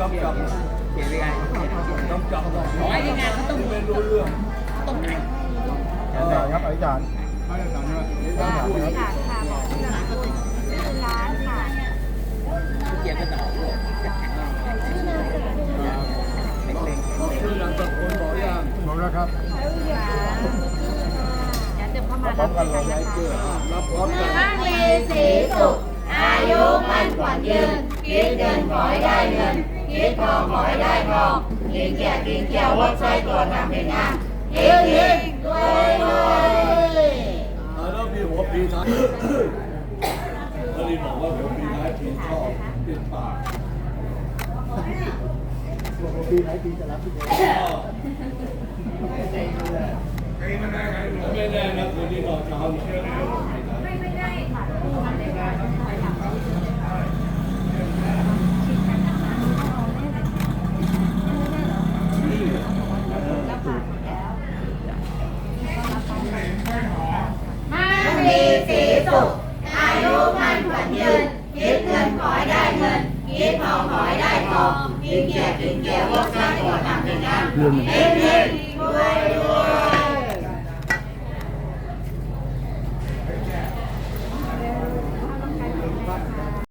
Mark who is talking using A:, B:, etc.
A: ต้องจบเขียนยังไงต้องจบ
B: ขอให้ยังไงเขาต้องเรียนรู้
C: เรื่องต้องไหนค
B: รับอาจาร
A: ย์อาจารย์ครับอาจารย์
B: ค่ะ ครับ
A: พร้อมกัน
B: เล
A: เลยย
B: นะคะ
A: รับพร้อมกัน
D: มั่งมีสีสุขอายุมันขวัญยืนคิดเงินขอให้ได้เงินคิดทองขอให้ได้ทองกินเกียร์กินเกียร์วัดใช้ตัวทำเป็นงานเฮงเฮงรวยรวย
A: แล้วมีหัวปีท้ายแล้วนี่บอกว่าหัวปีท้ายปีชอบปีปากปีไหนปีจะรับปีไหนไม่แน่นะคืนนี้บอกจะเอาเชื่อไหม
D: มั่งมีสีสุข อายุมั่นขวัญยืน คิดเงินขอให้ได้เงิน คิดทองขอให้ได้ทองกินเกียร์กินเกียร์วัดใช้ตัวทำเป็นงานเฮงเฮง